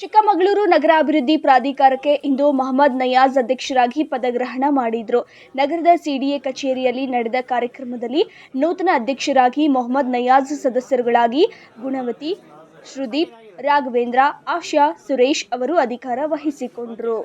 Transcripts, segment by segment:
ಚಿಕ್ಕಮಗಳೂರು ನಗರಾಭಿವೃದ್ಧಿ ಪ್ರಾಧಿಕಾರಕ್ಕೆ ಇಂದು ಮೊಹಮ್ಮದ್ ನಯಾಜ್ ಅಧ್ಯಕ್ಷರಾಗಿ ಪದಗ್ರಹಣ ಮಾಡಿದ್ರು. ನಗರದ ಸಿಡಿಎ ಕಚೇರಿಯಲ್ಲಿ ನಡೆದ ಕಾರ್ಯಕ್ರಮದಲ್ಲಿ ನೂತನ ಅಧ್ಯಕ್ಷರಾಗಿ ಮೊಹಮ್ಮದ್ ನಯಾಜ್ ಸದಸ್ಯರುಗಳಾಗಿ ಗುಣವತಿ, ಶ್ರುದೀಪ್ ರಾಘವೇಂದ್ರ, ಆಶಾ, ಸುರೇಶ್ ಅವರು ಅಧಿಕಾರ ವಹಿಸಿಕೊಂಡರು.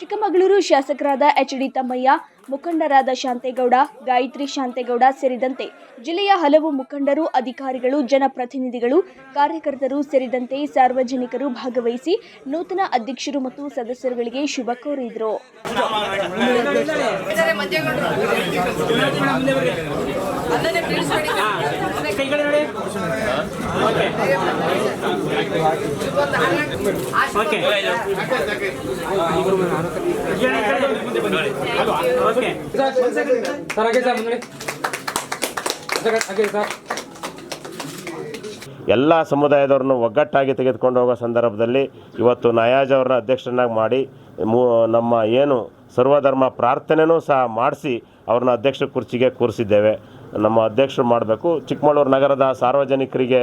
ಚಿಕ್ಕಮಗಳೂರು ಶಾಸಕರಾದ ಎಚ್ ಡಿ ತಮ್ಮಯ್ಯ, ಮುಖಂಡರಾದ ಶಾಂತೇಗೌಡ, ಗಾಯತ್ರಿ ಶಾಂತೇಗೌಡ ಸೇರಿದಂತೆ ಜಿಲ್ಲೆಯ ಹಲವು ಮುಖಂಡರು, ಅಧಿಕಾರಿಗಳು, ಜನಪ್ರತಿನಿಧಿಗಳು, ಕಾರ್ಯಕರ್ತರು ಸೇರಿದಂತೆ ಸಾರ್ವಜನಿಕರು ಭಾಗವಹಿಸಿ ನೂತನ ಅಧ್ಯಕ್ಷರು ಮತ್ತು ಸದಸ್ಯರುಗಳಿಗೆ ಶುಭ ಕೋರಿದರು. ಓಕೆ ಓಕೆ ಸರ್ ಹಾಗೆ ಸರ್ ಮುಂದೆ ಸರ್ ಹಾಗೆ ಸರ್ ಎಲ್ಲ ಸಮುದಾಯದವ್ರನ್ನು ಒಗ್ಗಟ್ಟಾಗಿ ತೆಗೆದುಕೊಂಡು ಹೋಗೋ ಸಂದರ್ಭದಲ್ಲಿ ಇವತ್ತು ನಯಾಜ್ ಅವ್ರನ್ನ ಅಧ್ಯಕ್ಷರನ್ನಾಗಿ ಮಾಡಿ ಮೂ ನಮ್ಮ ಏನು ಸರ್ವಧರ್ಮ ಪ್ರಾರ್ಥನೆನೂ ಸಹ ಮಾಡಿಸಿ ಅವ್ರನ್ನ ಅಧ್ಯಕ್ಷ ಕುರ್ಚಿಗೆ ಕೂರಿಸಿದ್ದೇವೆ. ನಮ್ಮ ಅಧ್ಯಕ್ಷರು ಮಾಡಬೇಕು. ಚಿಕ್ಕಮಗಳೂರು ನಗರದ ಸಾರ್ವಜನಿಕರಿಗೆ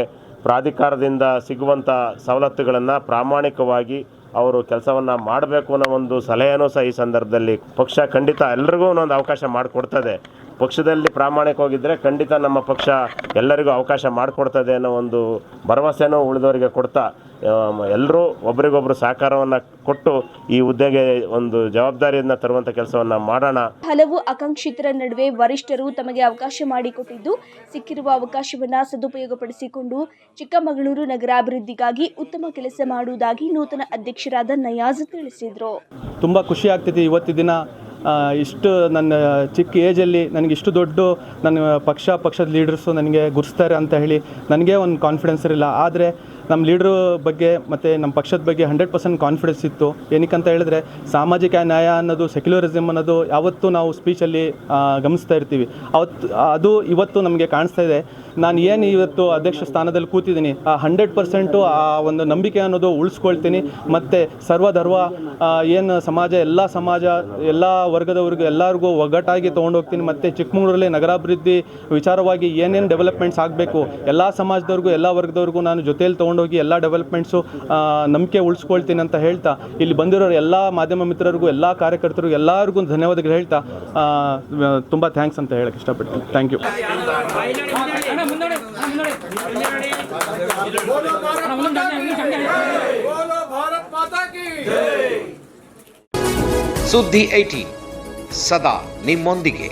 ಪ್ರಾಧಿಕಾರದಿಂದ ಸಿಗುವಂಥ ಸವಲತ್ತುಗಳನ್ನು ಪ್ರಾಮಾಣಿಕವಾಗಿ ಅವರು ಕೆಲಸವನ್ನು ಮಾಡಬೇಕು ಅನ್ನೋ ಒಂದು ಸಲಹೆನೂ ಸಹ ಈ ಸಂದರ್ಭದಲ್ಲಿ ಪಕ್ಷ ಖಂಡಿತ ಎಲ್ರಿಗೂ ಒಂದೊಂದು ಅವಕಾಶ ಮಾಡಿಕೊಡ್ತದೆ. ಪಕ್ಷದಲ್ಲಿ ಪ್ರಾಮಾಣಿಕವಾಗಿದ್ದರೆ ಖಂಡಿತ ನಮ್ಮ ಪಕ್ಷ ಎಲ್ಲರಿಗೂ ಅವಕಾಶ ಮಾಡಿಕೊಡ್ತದೆ ಅನ್ನೋ ಒಂದು ಭರವಸೆನೂ ಉಳಿದವರಿಗೆ ಕೊಡ್ತಾ ಎಲ್ಲರೂ ಒಬ್ರಿಗೊಬ್ರು ಸಹಕಾರವನ್ನು ಕೊಟ್ಟು ಈ ಹುದ್ದೆಗೆ ಒಂದು ಜವಾಬ್ದಾರಿಯನ್ನ ತರುವಂಥ ಕೆಲಸವನ್ನು ಮಾಡೋಣ. ಹಲವು ಆಕಾಂಕ್ಷಿತರ ನಡುವೆ ವರಿಷ್ಠರು ತಮಗೆ ಅವಕಾಶ ಮಾಡಿಕೊಟ್ಟಿದ್ದು ಸಿಕ್ಕಿರುವ ಅವಕಾಶವನ್ನ ಸದುಪಯೋಗಪಡಿಸಿಕೊಂಡು ಚಿಕ್ಕಮಗಳೂರು ನಗರಾಭಿವೃದ್ಧಿಗಾಗಿ ಉತ್ತಮ ಕೆಲಸ ಮಾಡುವುದಾಗಿ ನೂತನ ಅಧ್ಯಕ್ಷರಾದ ನಯಾಜ್ ತಿಳಿಸಿದರು. ತುಂಬ ಖುಷಿ ಆಗ್ತಿದೆ ಇವತ್ತಿನ ದಿನ ಇಷ್ಟು ನನ್ನ ಚಿಕ್ಕ ಏಜಲ್ಲಿ ನನಗೆ ಇಷ್ಟು ದೊಡ್ಡ ನನ್ನ ಪಕ್ಷ ಪಕ್ಷದ ಲೀಡರ್ಸು ನನಗೆ ಗುರ್ಸ್ತಾರೆ ಅಂತ ಹೇಳಿ ನನಗೆ ಒಂದು ಕಾನ್ಫಿಡೆನ್ಸ್ ಇರಲಿಲ್ಲ. ಆದರೆ ನಮ್ಮ ಲೀಡ್ರ್ ಬಗ್ಗೆ ಮತ್ತು ನಮ್ಮ ಪಕ್ಷದ ಬಗ್ಗೆ ಹಂಡ್ರೆಡ್ ಪರ್ಸೆಂಟ್ ಕಾನ್ಫಿಡೆನ್ಸ್ ಇತ್ತು. ಏನಕ್ಕಂತ ಹೇಳಿದ್ರೆ, ಸಾಮಾಜಿಕ ನ್ಯಾಯ ಅನ್ನೋದು ಸೆಕ್ಯುಲರಿಸಮ್ ಅನ್ನೋದು ಯಾವತ್ತೂ ನಾವು ಸ್ಪೀಚಲ್ಲಿ ಗಮನಿಸ್ತಾ ಇರ್ತೀವಿ. ಅವತ್ತು ಅದು ಇವತ್ತು ನಮಗೆ ಕಾಣಿಸ್ತಾ ಇದೆ. ನಾನು ಏನು ಇವತ್ತು ಅಧ್ಯಕ್ಷ ಸ್ಥಾನದಲ್ಲಿ ಕೂತಿದ್ದೀನಿ, ಆ ಹಂಡ್ರೆಡ್ ಪರ್ಸೆಂಟು ಆ ಒಂದು ನಂಬಿಕೆ ಅನ್ನೋದು ಉಳಿಸ್ಕೊಳ್ತೀನಿ. ಮತ್ತು ಸರ್ವಧರ್ವ ಏನು ಸಮಾಜ, ಎಲ್ಲ ಸಮಾಜ, ಎಲ್ಲ ವರ್ಗದವ್ರಿಗೂ, ಎಲ್ಲರಿಗೂ ಒಗ್ಗಟ್ಟಾಗಿ ತೊಗೊಂಡೋಗ್ತೀನಿ. ಮತ್ತು ಚಿಕ್ಕಮಗಳೂರಲ್ಲಿ ನಗರಾಭಿವೃದ್ಧಿ ವಿಚಾರವಾಗಿ ಏನೇನು ಡೆವಲಪ್ಮೆಂಟ್ಸ್ ಆಗಬೇಕು, ಎಲ್ಲ ಸಮಾಜದವ್ರಿಗೂ, ಎಲ್ಲ ವರ್ಗದವ್ರಿಗೂ ನಾನು ಜೊತೆಯಲ್ಲಿ ತೊಗೊಂಡೋಗಿ ಎಲ್ಲ ಡೆವಲಪ್ಮೆಂಟ್ಸು ನಂಬಿಕೆ ಉಳಿಸ್ಕೊಳ್ತೀನಿ ಅಂತ ಹೇಳ್ತಾ, ಇಲ್ಲಿ ಬಂದಿರೋರು ಎಲ್ಲ ಮಾಧ್ಯಮ ಮಿತ್ರರಿಗೂ, ಎಲ್ಲ ಕಾರ್ಯಕರ್ತರಿಗೂ, ಎಲ್ಲರಿಗೂ ಧನ್ಯವಾದಗಳು ಹೇಳ್ತಾ ತುಂಬ ಥ್ಯಾಂಕ್ಸ್ ಅಂತ ಹೇಳಕ್ಕೆ ಇಷ್ಟಪಡ್ತೀನಿ. ಥ್ಯಾಂಕ್ ಯು ಸುದ್ದಿ ಐಟಿ, ಸದಾ ನಿಮ್ಮೊಂದಿಗೆ.